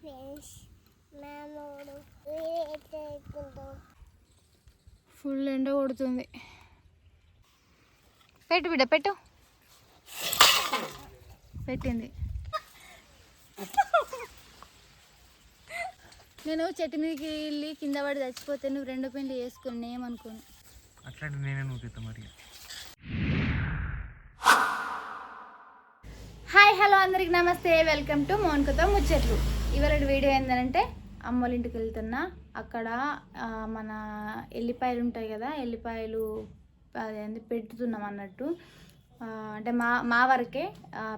Friends మామూడు full ఎండ కొడుతుంది. పెట్టు బిడ్డ పెట్టు. పెట్టింది. నేను చెట్టు మీదకి వెళ్ళి కింద పడి చచ్చిపోతే నువ్వు రెండు పెండ్లు వేసుకుని ఏమనుకోను? అట్లాంటి నేనే నూకుతా మరి హాయ్ హలో అందరికి నమస్తే. వెల్కమ్ టు మోన్కతో ముచ్చట్లు. ఇవాళ వీడియో ఏంటంటే అమ్మోళ్ళ ఇంటికి వెళ్తున్నా అక్కడ మన ఎల్లిపాయలు ఉంటాయి కదా ఎల్లిపాయలు అదేంది పెట్టుతున్నాం అన్నట్టు. అంటే మా మా వరకే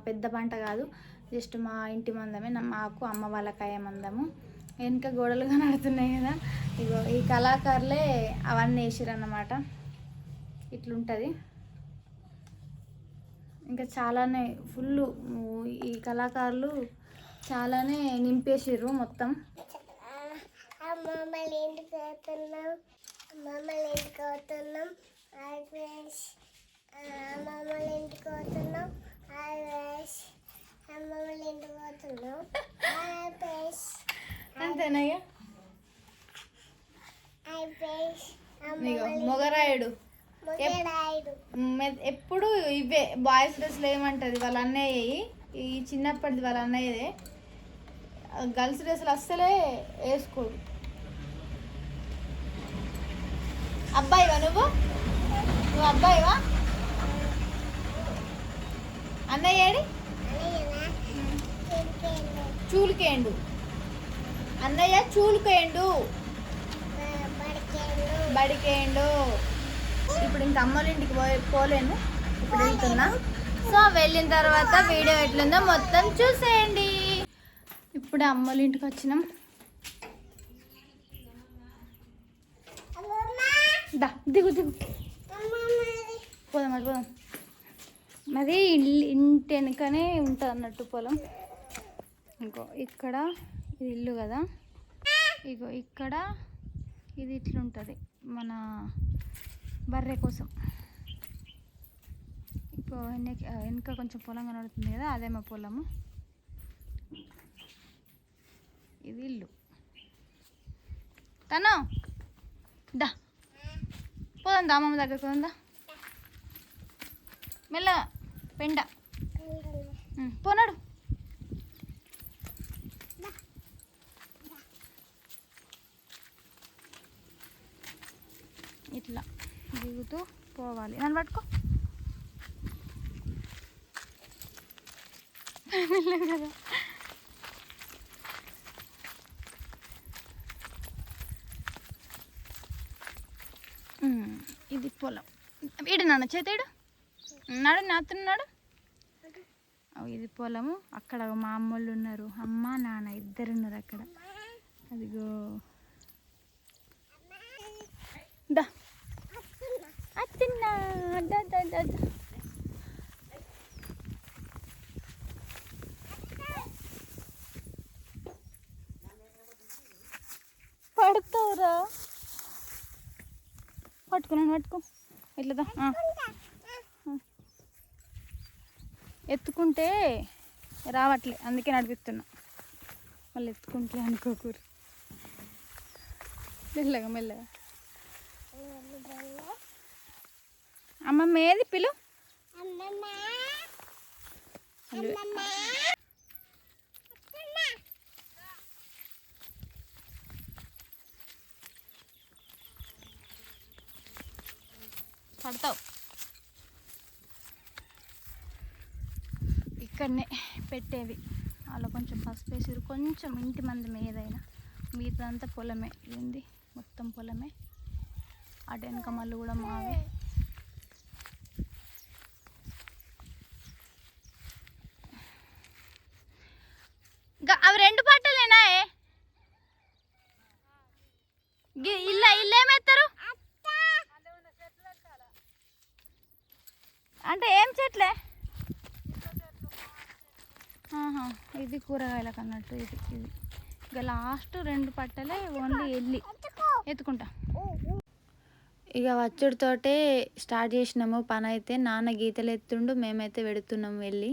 పెద్ద పంట కాదు. జస్ట్ మా ఇంటి మందమే మాకు అమ్మ వాళ్ళ కాయ మందము. వెనుక గోడలు కనడుతున్నాయి కదా. ఇగో ఈ కళాకారులే అవన్నీ వేసిరన్నమాట. ఇట్లుంటుంది. ఇంకా చాలానే ఫుల్ ఈ కళాకారులు చాలానే నింపేసిర్రు మొత్తం. ఇంటికి ఇంటికి ఇంటికి ఇంటికి అంతేనయ్యా? మొగరాయుడు. ఎప్పుడు ఇవే బాయ్స్ డ్రెస్లు ఏమంటది? వాళ్ళ అన్నయ్య ఈ చిన్నప్పటిది వాళ్ళ అన్నయ్యదే. గర్ల్స్ డ్రెస్సులు అస్సలే వేసుకోడు. అబ్బాయివా నువ్వు? నువ్వు అబ్బాయివా? అన్నయ్య ఏడి? చూలుకేండు. అన్నయ్య చూలుకేండు? బడికేయండు బడికేండు. ఇప్పుడు ఇంక అమ్మలింటికి పోయి పోలేను. ఇప్పుడు వెళ్తున్నా. సో వెళ్ళిన తర్వాత వీడియో ఎట్లుందో మొత్తం చూసేయండి. ఇప్పుడే అమ్మోళ్ళ ఇంటికి వచ్చినాం. దా దిగు దిగు. పోదాం అది పోదాం. మరి ఇల్లు ఇంటి వెనుకనే ఉంటుంది అన్నట్టు పొలం. ఇంకో ఇక్కడ ఇది ఇల్లు కదా. ఇగో ఇక్కడ ఇది ఇట్లుంటుంది మన బర్రె కోసం. ఇప్పుడు వెనక వెనక కొంచెం పొలం కనబడుతుంది కదా అదే మా పొలము. ఇది ఇల్లు. తను దా. పోదాం దా అమ్మమ్మ దగ్గరకు పోదాం మెల్ల పెండ. పోనాడు ఇట్లా దిగుతూ పోవాలి. నన్ను పట్టుకో. కదా ఉమ్, ఇది పొలం. వీడు నాన్న చేతేడు? నాడు నాతున్నాడు? ఇది పొలము. అక్కడ మా అమ్మోళ్ళు ఉన్నారు. అమ్మ నాన్న ఇద్దరు ఉన్నారు అక్కడ. అదిగో. దా. అత్తిన్నా దా దా దా. పడతావురా పట్టుకున్నాను పట్టుకో. ఇట్లా దా. ఆ. ఎత్తుకుంటే రావట్లే అందుకే నడిపిస్తున్నా. మళ్ళీ ఎత్తుకుంటే అనుకోకూరు. మెల్లగా మెల్లగా. అమ్మమ్మ ఏది పిలు? పడతావు. ఇక్కడనే పెట్టేవి. అలా కొంచెం పసుపు వేసారు కొంచెం ఇంటి మంది ఏదైనా మిగతాదంతా పొలమే. ఏంది? మొత్తం పొలమే. అటు వెనక మళ్ళీ కూడా మావే. అవి రెండు పట్టలేనా ఇల్లు ఇల్ల ఇల్లు ఏమెత్తారు అంటే ఏం చెట్లే? ఆహా, ఇది కూరగాయలకు అన్నట్టు ఇది ఇది. ఇక లాస్ట్ రెండు పట్టలే ఓన్లీ వెళ్ళి ఎత్తుకుంటా. ఇక వచ్చుడితోటే స్టార్ట్ చేసినాము పని అయితే నాన్న గీతలు ఎత్తుండు మేమైతే పెడుతున్నాము వెళ్ళి.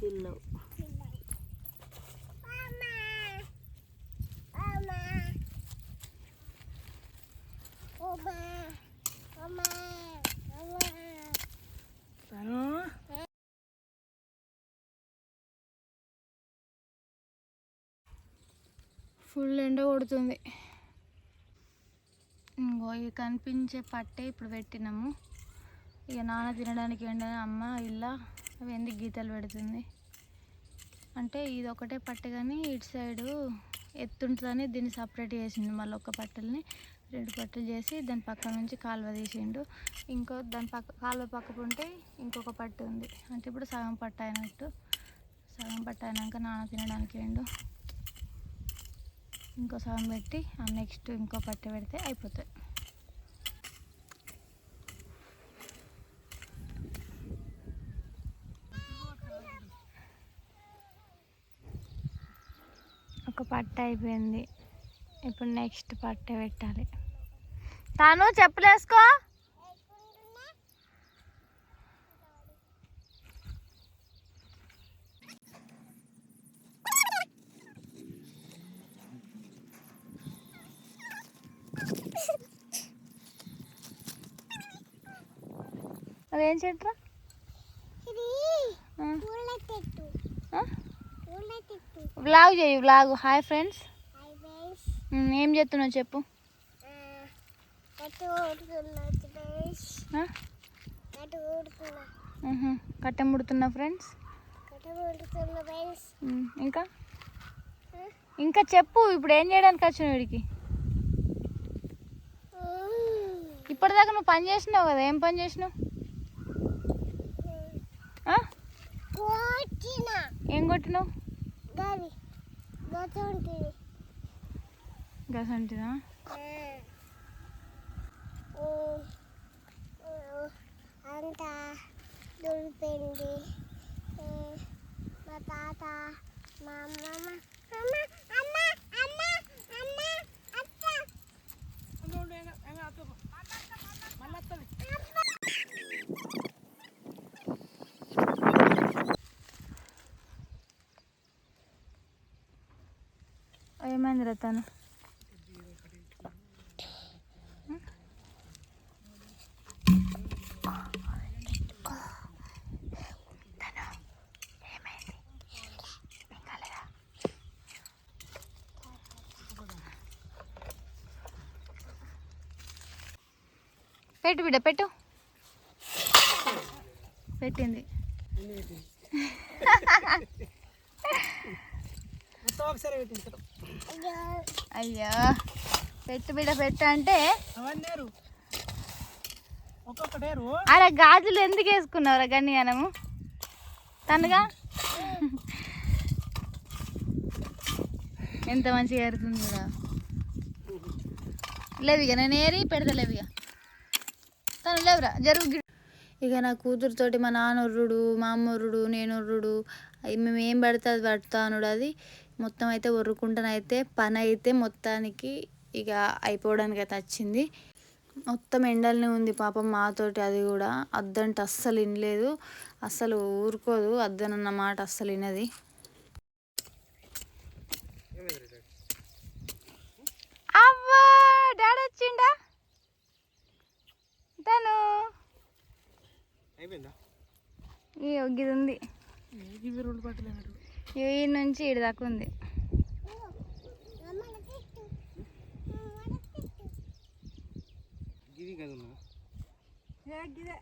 పిల్లవు ఫుల్ ఎండ కొడుతుంది. ఇంకో ఇక కనిపించే పట్టే ఇప్పుడు పెట్టినాము. ఇక నాన్న తినడానికి వెంటనే అమ్మ ఇలా అవి ఎందుకు గీతలు పెడుతుంది? అంటే ఇది ఒకటే పట్టు కానీ ఇటు సైడు ఎత్తుంటుందని దీన్ని సపరేట్ చేసిండు. మళ్ళీ ఒక పట్టెల్ని రెండు పట్టెలు చేసి దాని పక్క నుంచి కాలువ తీసిండు. ఇంకో దాని పక్క కాలువ పక్కకు ఉంటే ఇంకొక పట్టు ఉంది. అంటే ఇప్పుడు సగం పట్టు అయినట్టు. సగం పట్టు అయినాక నాన్న తినడానికి వెండు ఇంకో సగం పెట్టి నెక్స్ట్ ఇంకో పట్టె పెడితే అయిపోతుంది పట్ట అయిపోయింది. ఇప్పుడు నెక్స్ట్ పట్టె పెట్టాలి. తాను చెప్పులేసుకో. అదేం ఇది చెట్టు చెట్టు. వ్లాగ్ చేయి వ్లాగ్ హాయ్ ఫ్రెండ్స్ ఏం చేస్తున్నావు చెప్పు. కట్టు ముడుతున్నా ఫ్రెండ్స్ ఇంకా? ఇంకా చెప్పు ఇప్పుడు ఏం చేయడానికి వచ్చిన వీడికి ఇప్పటిదాకా నువ్వు పని చేసినావు కదా ఏం పని చేసినావు? ఏం కొట్టినావు? ఉంటుంది గసంటిదా అంతా దులిపింది మా తాత మా అమ్మమ్మ అమ్మ అమ్మ అమ్మ అమ్మ అత్త ఏమైంది రా తను పెట్టు బిడ్డ పెట్టు. పెట్టింది. ఒకసారి పెట్టించడం అయ్యో. పెట్టు బిడ్డ పెట్టు అంటే అలా గాజులు ఎందుకు వేసుకున్నావురా గన్ని అనము తనుగా ఎంత మంచిగా ఏరుతుంది కదా లేవిగా నేను ఏరి పెడతలేవిగా తను లేవురా జరుగు ఇక నా కూతురుతోటి మా నాన్న ఉర్రుడు మా అమ్మ ఉర్రుడు నేను ఉర్రుడు అయి మేము ఏం పడితే అది పడతానుడు అది. మొత్తం అయితే ఉర్రుకుంటానైతే పని అయితే మొత్తానికి ఇక అయిపోవడానికి అయితే వచ్చింది. మొత్తం ఎండలనే ఉంది పాపం మాతోటి అది కూడా. అద్దంటే అస్సలు వినలేదు అస్సలు ఊరుకోదు. అద్దనన్న మాట అస్సలు వినది అవ్వా! డాడీ వచ్చిండా? తను? అయిపోయిందా? ఈ ఇది ఉంది ఈ నుంచి ఇటు దాకా ఉంది.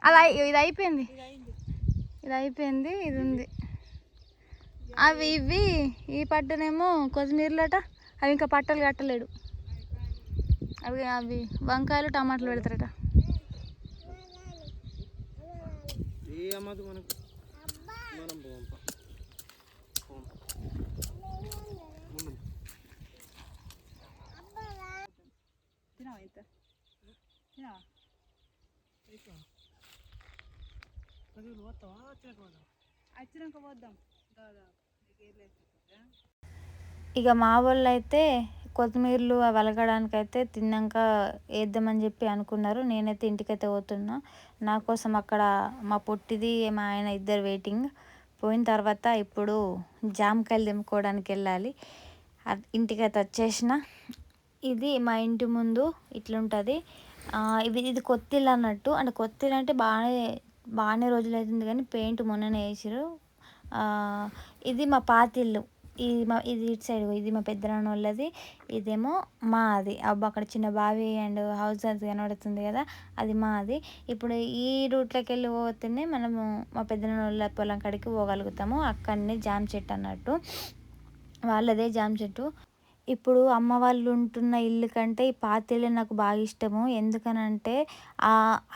అలా ఇది అయిపోయింది. ఇది అయిపోయింది ఇది ఉంది. అవి ఇవి ఈ పట్టునేమో కొత్తిమీరలట అవి ఇంకా పట్టలు కట్టలేడు. అవి అవి వంకాయలు టమాటాలు పెడతారట ఏ అమ్మదు మనకు మనం పోంప ముందు తినవా ఇంత తినవా వచ్చినాక పోద్దాం ఇక మా వాళ్ళు అయితే కొత్తిమీరలు అవి అలగడానికి అయితే తిన్నాక వేద్దామని చెప్పి అనుకున్నారు. నేనైతే ఇంటికైతే పోతున్నా. నా కోసం అక్కడ మా పొట్టిది మా ఆయన ఇద్దరు వెయిటింగ్. పోయిన తర్వాత ఇప్పుడు జామకాయలు తెంపుకోవడానికి వెళ్ళాలి. ఇంటికైతే వచ్చేసిన. ఇది మా ఇంటి ముందు ఇట్లుంటుంది. ఇది ఇది కొత్తిల్లు అన్నట్టు. అంటే కొత్తిల్లు అంటే బాగానే బాగానే రోజులు అవుతుంది కానీ పెయింట్ మొన్ననే వేసారు ఇది మా పాతిల్లు. ఇది మా ఇది ఇటు సైడ్ ఇది మా పెద్దనాన్న వాళ్ళది. ఇదేమో మాది. అబ్బా అక్కడ చిన్న బావి అండ్ హౌస్ అది కనబడుతుంది కదా అది మాది. ఇప్పుడు ఈ రూట్లోకి వెళ్ళి పోతేనే మనము మా పెద్దనాన్న వాళ్ళ పొలం కాడికి పోగలుగుతాము. అక్కడనే జామ చెట్టు అన్నట్టు. వాళ్ళదే జామ చెట్టు. ఇప్పుడు అమ్మ వాళ్ళు ఉంటున్న ఇల్లు కంటే ఈ పాత ఇల్లు నాకు బాగా ఇష్టము. ఎందుకనంటే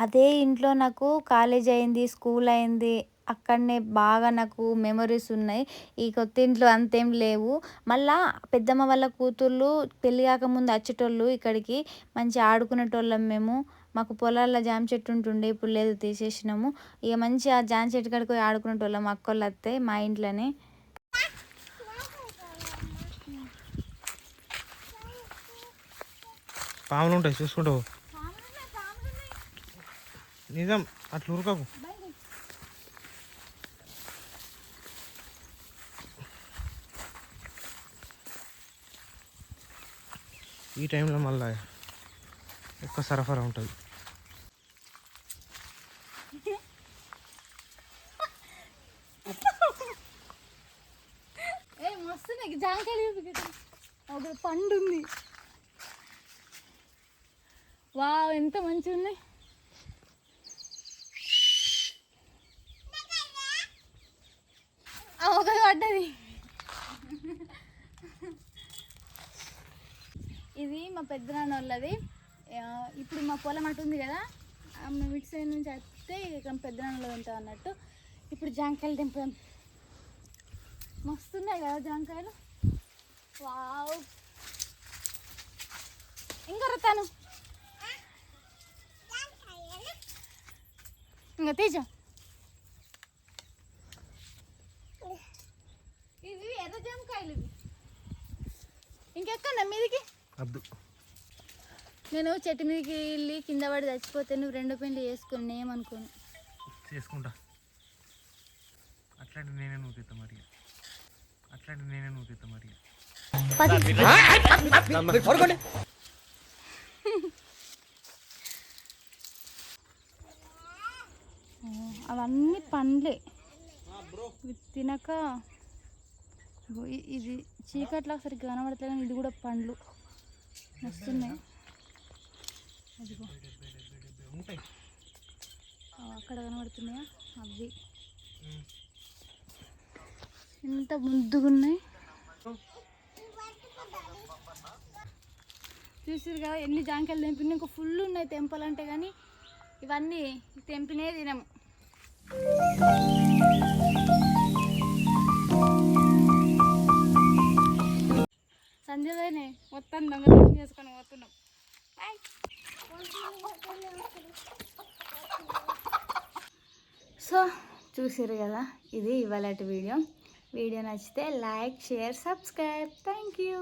అదే ఇంట్లో నాకు కాలేజ్ అయింది స్కూల్ అయింది అక్కడనే బాగా నాకు మెమరీస్ ఉన్నాయి. ఈ కొత్త ఇంట్లో అంతేం లేవు. మళ్ళా పెద్దమ్మ వాళ్ళ కూతుర్లు పెళ్ళి కాకముందు వచ్చేటోళ్ళు ఇక్కడికి మంచి ఆడుకునేటోళ్ళం మేము. మాకు పొలాల్లో జామ చెట్టు ఉంటుండే ఇప్పుడు లేదు తీసేసినాము. ఇక మంచి ఆ జామ చెట్టు కాడికి పోయి ఆడుకునేటోళ్ళం అక్కోళ్ళు అత్తే మా ఇంట్లోనే. పాములు ఉంటాయి చూసుకుంటావు. నిజం అట్లా ఉరకకు. ఈ టైంలో మళ్ళీ ఎక్కువ సరఫరా ఉంటుంది. జాంకాయలు పండు ఉంది. వా ఎంత మంచిగా ఉన్నాయి ఆ, ఒకటి పడ్డది. ఇది మా పెద్దనాన్న వాళ్ళది ఇప్పుడు మా పొలం అటు ఉంది కదా ఆ, మేము ఇటు సైడ్ నుంచి వస్తే ఇక్కడ పెద్దనాన్నలో ఉంటాం అన్నట్టు. ఇప్పుడు జాంకాయలు తెంపాం మస్తున్నాయి కదా జాంకాయలు. వావ్. ఇంకా రతాను. ఇంకా తీజ. ఇవి ఎర్ర జామకాయలు ఇవి. ఇంకెక్కడ మీదికి? అద్దు నేను చెట్టు మీదకి వెళ్ళి కింద పడి చచ్చిపోతే నువ్వు రెండు పెండ్లు చేసుకుని ఏమనుకోను చేసుకుంటా. అట్లాంటి నేనే నువ్వు తెత్తా మరి అట్లాంటి నేనే నువ్వు తెత్తా మరి అవన్నీ పండ్లే. తినక ఇది చీకట్లా సరిగ్గా కనబడట్లేదు కానీ ఇది కూడా పండ్లు. వస్తున్నాయి. అదిగో. అక్కడ కనబడుతున్నాయా? అవి. ఎంత ముద్దుగున్నాయి. చూసారు కదా ఎన్ని జాంకాయలు తెంపినా ఇంకా ఫుల్ ఉన్నాయి తెంపాలంటే కానీ ఇవన్నీ తెంపినే తినము. సంధ్యలోనే మొత్తం దొంగతనం చేసుకొని పోతున్నాం. సో చూసారు కదా ఇది ఇవాళ వీడియో. వీడియో నచ్చితే like share subscribe. Thank you.